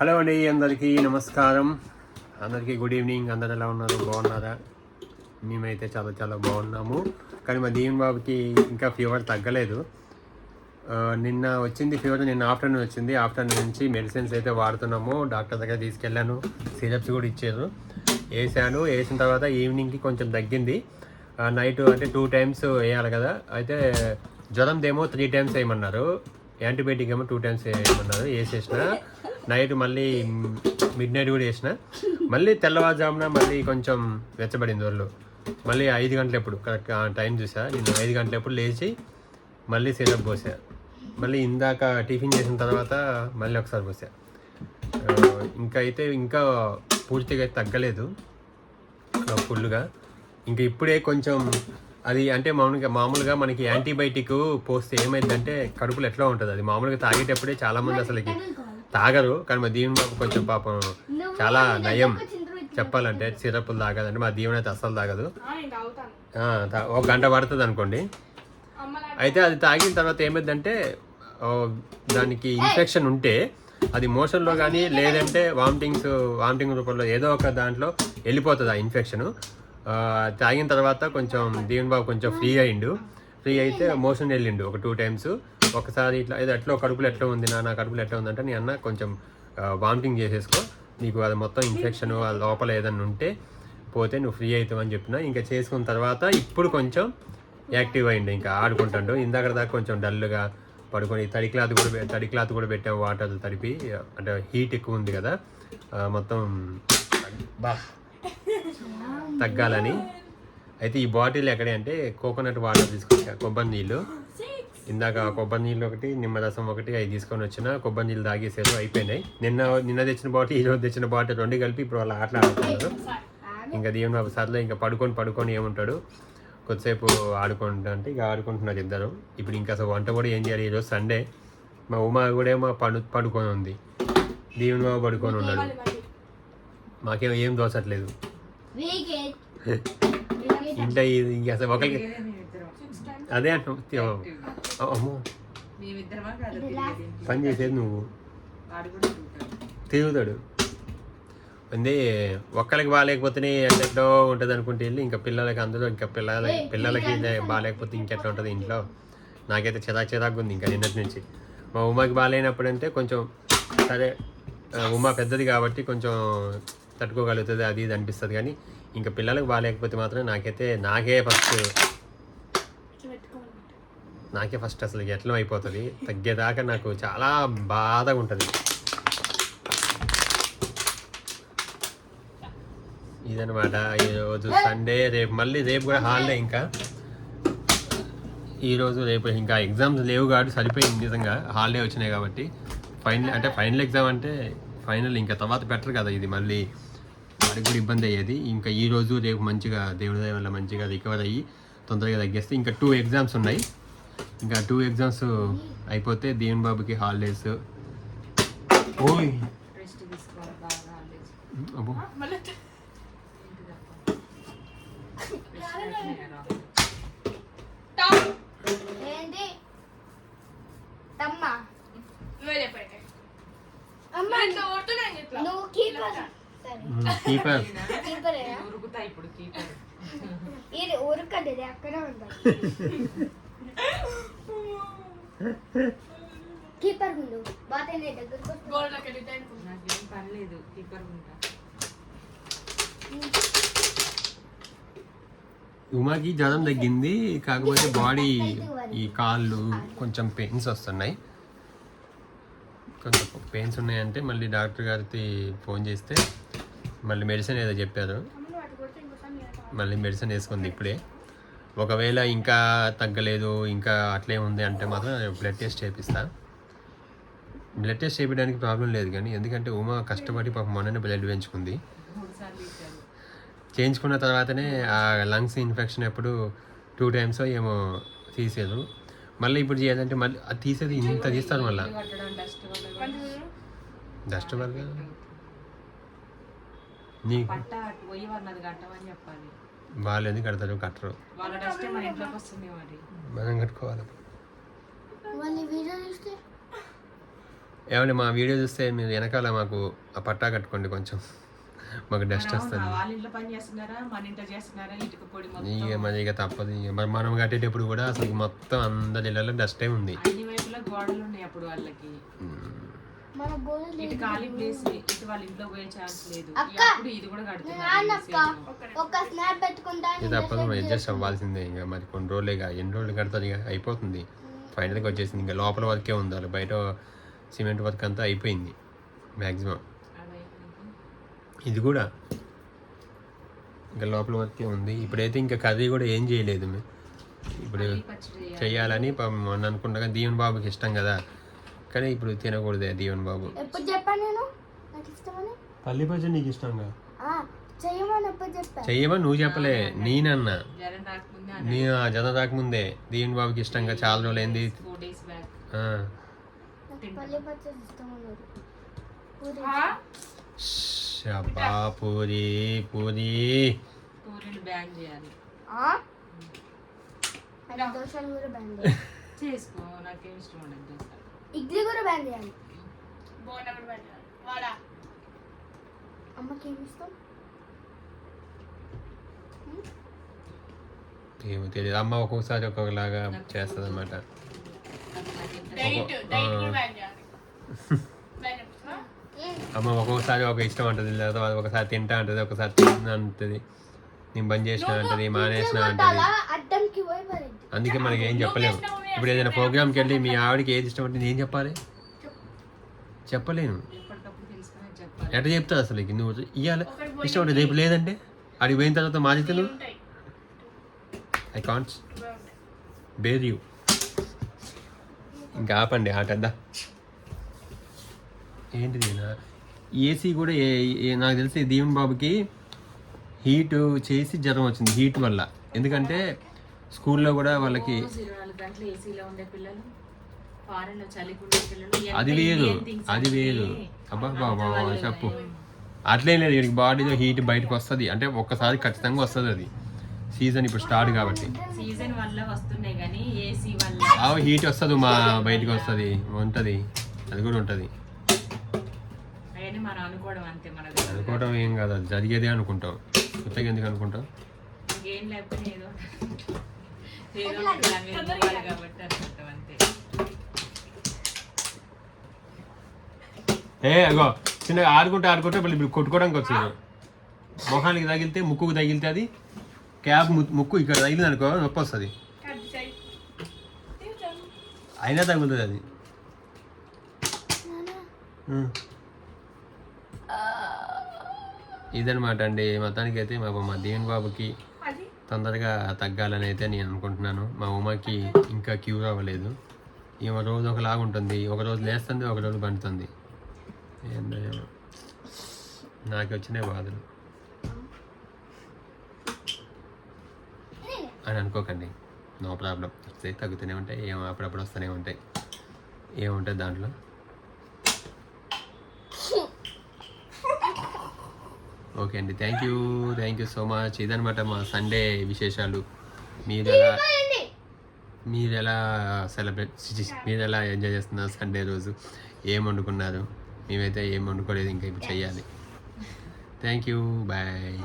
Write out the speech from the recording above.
Hello అండి అందరికీ నమస్కారం. అందరికీ గుడ్ ఈవినింగ్. అందరు ఎలా ఉన్నారు? బాగున్నారా? మేమైతే చాలా చాలా బాగున్నాము. కానీ మా దీవెన్ బాబుకి ఇంకా ఫీవర్ తగ్గలేదు. నిన్న వచ్చింది ఫీవర్ నిన్న ఆఫ్టర్నూన్ వచ్చింది. ఆఫ్టర్నూన్ నుంచి మెడిసిన్స్ అయితే వాడుతున్నాము. డాక్టర్ దగ్గర తీసుకెళ్ళాను. సిరప్స్ కూడా ఇచ్చారు. వేసాను. వేసిన తర్వాత ఈవినింగ్కి కొంచెం తగ్గింది. నైట్ అంటే టూ టైమ్స్ వేయాలి కదా. అయితే జ్వరందేమో త్రీ టైమ్స్ వేయమన్నారు. యాంటీబయాటిక్ ఏమో టూ టైమ్స్ వేయమన్నారు. వేసేసిన నైట్ మళ్ళీ మిడ్ నైట్ కూడా వేసిన మళ్ళీ తెల్లవారుజామున మళ్ళీ కొంచెం వెచ్చబడింది ఒళ్ళు. మళ్ళీ ఐదు గంటలప్పుడు కరెక్ట్ టైం చూసా? నేను ఐదు గంటలప్పుడు లేచి మళ్ళీ సిరప్ పోసా. మళ్ళీ ఇందాక టిఫిన్ చేసిన తర్వాత మళ్ళీ ఒకసారి పోసా. ఆ, ఇంకా అయితే ఇంకా పూర్తిగా అయితే తగ్గలేదు. ఆ, ఫుల్గా ఇంకా ఇప్పుడే కొంచెం అది అంటే మామూలుగా మామూలుగా మనకి యాంటీబయాటిక్ పోస్తే ఏమైందంటే కడుపులో ఎట్లా ఉంటుంది? అది మామూలుగా తాగేటప్పుడే చాలా మంది అసలుకి తాగరు కానీ మా దీవెన బాబు కొంచెం పాపం చాలా నయం. చెప్పాలంటే సిరప్లు తాగదంటే మా దీవెన అయితే అస్సలు తాగదు. ఒక గంట పడుతుంది అనుకోండి. అయితే అది తాగిన తర్వాత ఏమైందంటే దానికి ఇన్ఫెక్షన్ ఉంటే అది మోషన్లో కానీ లేదంటే వామిటింగ్స్ వామిటింగ్ రూపంలో ఏదో ఒక దాంట్లో వెళ్ళిపోతుంది ఆ ఇన్ఫెక్షన్. తాగిన తర్వాత కొంచెం దీవెన్ బాబు కొంచెం ఫ్రీ అయిండు ఫ్రీ అయితే మోషన్ వెళ్ళిండు ఒక టూ టైమ్స్. ఒకసారి ఇట్లా ఇది ఎట్లా కడుపులో ఎట్లా ఉంది నా కడుపులో ఎట్లా ఉందంటే నీ అన్న కొంచెం వామిటింగ్ చేసేసుకో. నీకు అది మొత్తం ఇన్ఫెక్షన్ లోపల ఏదన్నా ఉంటే పోతే నువ్వు ఫ్రీ అవుతావు అని చెప్పిన. ఇంకా చేసుకున్న తర్వాత ఇప్పుడు కొంచెం యాక్టివ్ అయింది ఇంకా ఆడుకుంటాడు. ఇందాక దాకా కొంచెం డల్గా పడుకొని తడి క్లాత్ కూడా తడి క్లాత్ కూడా పెట్టాము వాటర్ తడిపి అంటే హీట్ ఎక్కువ ఉంది కదా మొత్తం బా తగ్గాలని. అయితే ఈ బాటిల్ ఎక్కడే అంటే కోకోనట్ వాటర్ తీసుకొచ్చా కొబ్బరి నీళ్ళు. ఇందాక కొబ్బరి నీళ్ళు ఒకటి నిమ్మరసం ఒకటి అవి తీసుకొని వచ్చిన కొబ్బరి నీళ్ళు తాగేసారు అయిపోయినాయి. నిన్న నిన్న తెచ్చిన బాటిల్ ఈ రోజు తెచ్చిన బాటిల్ రెండు కలిపి ఇప్పుడు వాళ్ళు ఆటలు ఆడుతున్నారు. ఇంకా దీవెన బాబు సర్లే ఇంకా పడుకొని పడుకొని ఏముంటాడు? కొద్దిసేపు ఆడుకుంటా అంటే ఇక ఆడుకుంటున్నారు ఇద్దరు. ఇప్పుడు ఇంకా అసలు వంట కూడా ఏం చేయాలి? ఈరోజు సండే మా ఉమా కూడా ఏమో పడు పడుకొని ఉంది. దీవెన బాబు పడుకొని ఉన్నాడు. మాకేం ఏం దోచట్లేదు ఇంక అసలు ఒకరికి అదే అమ్మో? పని చేసేది నువ్వు. తిరుగుతాడు. అందే ఒక్కరికి బాగాలేకపోతేనే ఎట్లా ఉంటుంది అనుకుంటే వెళ్ళి ఇంకా పిల్లలకి అందరూ ఇంకా పిల్లల పిల్లలకి బాగాలేకపోతే ఇంకెట్లా ఉంటుంది ఇంట్లో? నాకైతే చిరాకు చిరాకు ఉంది ఇంకా నిన్నటి నుంచి. మా ఉమాకి బాగాలేనప్పుడు అంటే కొంచెం సరే ఆ, ఉమా పెద్దది కాబట్టి కొంచెం తట్టుకోగలుగుతుంది అది ఇది అనిపిస్తుంది. కానీ ఇంకా పిల్లలకు బాగాలేకపోతే మాత్రం నాకైతే నాకే ఫస్ట్ నాకే ఫస్ట్ అసలు ఎట్లం అయిపోతుంది? తగ్గేదాకా నాకు చాలా బాధగా ఉంటుంది. ఇదనమాట ఈరోజు సండే రేపు మళ్ళీ రేపు కూడా హాలిడే ఇంకా. ఈరోజు రేపు ఇంకా ఎగ్జామ్స్ లేవు కాబట్టి సరిపోయింది నిజంగా. హాలిడే వచ్చినాయి కాబట్టి. ఫైనల్ అంటే ఫైనల్ ఎగ్జామ్ అంటే ఫైనల్ ఇంకా తర్వాత బెటర్ కదా ఇది మళ్ళీ. వాడికి కూడా ఇబ్బంది అయ్యేది. ఇంకా ఈ రోజు రేపు మంచిగా దేవుడి దయ వల్ల మంచిగా రికవర్ అయ్యి తొందరగా తగ్గేస్తే ఇంకా టూ ఎగ్జామ్స్ ఉన్నాయి. ఇంకా టూ ఎగ్జామ్స్ అయిపోతే దేవుని బాబుకి హాలిడేస్ ఓయ్. అబ్బో. కీపర్ కీపర్ ఉరుకుతా ఇప్పుడు కీపర్ ఇది ఉరకదు ఇది అక్కడే ఉంది కీపర్ ముందు బాగా దగ్గరకు వస్తుంది. గోల్డ్ లెక్క డిజైన్ నాకేం పని లేదు కీపర్ ఉంటా ఉమాకి జ్వరం తగ్గింది కాకపోతే బాడీ ఈ కాళ్ళు కొంచెం పెయిన్స్ వస్తున్నాయి. కొంచెం పెయిన్స్ ఉన్నాయంటే మళ్ళీ డాక్టర్ గారికి ఫోన్ చేస్తే మళ్ళీ మెడిసిన్ ఏదో చెప్పారు. మళ్ళీ మెడిసిన్ వేసుకుంది ఇప్పుడే. ఒకవేళ ఇంకా తగ్గలేదు ఇంకా అట్లే ఉంది అంటే మాత్రం బ్లడ్ టెస్ట్ చేపిస్తా. బ్లడ్ టెస్ట్ చేయించడానికి ప్రాబ్లం లేదు కానీ ఎందుకంటే ఉమా కష్టపడి పాపం మొన్ననే బ్లడ్ పెంచుకుంది చేయించుకున్న తర్వాతనే ఆ లంగ్స్ ఇన్ఫెక్షన్ ఎప్పుడు టూ టైమ్స్ ఏమో తీసేది. మళ్ళీ ఇప్పుడు చేయాలంటే మళ్ళీ అది తీసేది ఇంత తీస్తారు మళ్ళీ. డస్ట్ వల్ల డస్ట్ వల్ల నీ వాళ్ళు ఎందుకు కడతారు? కట్టరు. మన ఇంట్లోకి వస్తుంది మరి? మనం కట్టుకోవాలి. వాళ్ళు వీడియో చూస్తే? ఏమండి మా వీడియో చూస్తే మీరు వెనకాల మాకు ఆ పట్టా కట్టుకోండి కొంచెం. మాకు డస్ట్ వస్తుంది. ఇక మరి ఇక తప్పదు. ఇక మరి మనం కట్టేటప్పుడు కూడా అసలు మొత్తం అందరి ఇళ్ళలో డస్టే ఉంది. అన్ని వైపులా గోడలు ఉన్నాయి అప్పుడు వాళ్ళకి. మన ఇటు ఖాళీ ప్లేస్ ఇటు వాళ్ళ ఇంట్లో పోయే ఛాన్స్ లేదు. అప్పుడు ఇది కూడా కడుతున్నారు ఒక స్నాప్ పెట్టుకుంటా ఇది తప్పదు అడ్జస్ట్ అవ్వాల్సిందే. ఇంకా మరి కొన్ని రోజులే ఇక ఎన్ని రోజులు కడతారు? ఇక అయిపోతుంది. ఫైనల్గా వచ్చేసింది. ఇంకా లోపల వరకే ఉంది. వాళ్ళు బయట సిమెంట్ వర్క్ అంతా అయిపోయింది. మ్యాక్సిమం ఇది కూడా. ఇంకా లోపల వరకే ఉంది. ఇప్పుడైతే ఇంకా కర్రీ కూడా ఏం చేయలేదు. మేము ఇప్పుడు పాపం మొన్న అనుకుండగా దీవెన్ బాబుకి ఇష్టం కదా. కానీ ఇప్పుడు తినకూడదే దీవెన్ బాబు. ఎప్పుడు చెప్పాను నేను? నాకు ఇష్టమని? పల్లి పచ్చడి నీకు ఇష్టంగా ఆ, చెయ్యమని ఎప్పుడు చెప్పా చెయ్యమని నువ్వు చెప్పలే నేనన్నా. నీ ఆ జన రాకముందే దీవెన్ బాబుకి ఇష్టంగా చాలా రోజులు ఆ. పల్లి పచ్చడి ఇష్టం అన్నారు పూరి. పూరి పూరి. పూరీలు బ్యాన్ చేయాలి. ఆ? అది దోశలు కూడా బ్యాన్ చేయాలి. చేసుకో నాకేం ఇష్టం ఉండదు దోశ. ఇడ్లీ కూడా బ్యాన్ చేయాలి. వాడా అమ్మకి ఏమి ఇష్టం ఏమో తెలియదు అమ్మ ఒక్కొక్కసారి ఒక్కొక్కలాగా చేస్తుంది అనమాట అమ్మ ఒక్కొక్కసారి ఒక ఇష్టం అంటది లేదా ఒకసారి తింటా అంటది ఒకసారి తిన్నా అంటది. నేను బంద్ చేసిన అంటది మానేసిన అంటది. అందుకే మనకి ఏం చెప్పలేము. ఇప్పుడు ఏదైనా ప్రోగ్రామ్కి వెళ్ళి మీ ఆవిడకి ఏది ఇష్టం అంటే నేను చెప్పాలి? చెప్పలేను. ఎట్లా చెప్తావు అసలు నువ్వు ఇవ్వాలి ఇష్టం అంటే రేపు లేదంటే అడిగి పోయిన తర్వాత మా చేతులు? I can't bear you. ఇంకా ఆపండి ఆటద్దా ఏంటిది ఏసీ కూడా నాకు తెలిసి దీవెన్ బాబుకి హీట్ చేసి జ్వరం వచ్చింది హీట్ వల్ల. ఎందుకంటే స్కూల్లో కూడా వాళ్ళకి అది వేరు things అది వేరు అబ్బా బాబా చెప్పు. అట్లేం లేదు వీడికి బాడీలో హీట్ బయటకు వస్తుంది. అంటే ఒక్కసారి ఖచ్చితంగా వస్తుంది అది. సీజన్ ఇప్పుడు స్టార్ట్ కాబట్టి. సీజన్ వల్ల వస్తున్నాయి కానీ ఏసీ వల్ల. ఆ హీట్ వస్తుంది మా బయటకు వస్తుంది ఉంటుంది. అది కూడా ఉంటుంది. అనుకోవడం ఏం కాదు అది జరిగేదే అనుకుంటాం. కొత్తగా ఎందుకు అనుకుంటాం? ఏ అగో చిన్నగా ఆడుకుంటే ఆడుకుంటే మళ్ళీ ఇప్పుడు కొట్టుకోవడానికి వచ్చింది మొహానికి తగిలితే ముక్కుకు తగిలితే అది క్యాబ్ ముక్కు ఇక్కడ తగిలింది అనుకో నొప్పి వస్తుంది. అయినా తగులుతుంది అది. ఇదనమాట అండి మొత్తానికి అయితే మా మా బాబుకి తొందరగా తగ్గాలని అయితే నేను అనుకుంటున్నాను. మా ఉమాకి ఇంకా క్యూర్ అవ్వలేదు. ఈమె రోజు ఒకలాగా ఉంటుంది. ఒక రోజు లేస్తుంది ఒక రోజు పండుతుంది. నాకు వచ్చినాయి బాధలు. అని అనుకోకండి. No problem. వస్తే తగ్గుతూనే ఉంటాయి. ఏమో అప్పుడప్పుడు వస్తూనే ఉంటాయి. ఏముంటుంది దాంట్లో? ఓకే అండి. Thank you thank you so much ఇదనమాట మా సండే విశేషాలు. మీరు ఎలా మీరు ఎలా సెలబ్రేట్ మీరు ఎలా ఎంజాయ్ చేస్తున్నారు సండే రోజు? ఏం వండుకున్నారు? మేమైతే ఏం వండుకోలేదు ఇంకా ఇప్పుడు చెయ్యాలి. Thank you bye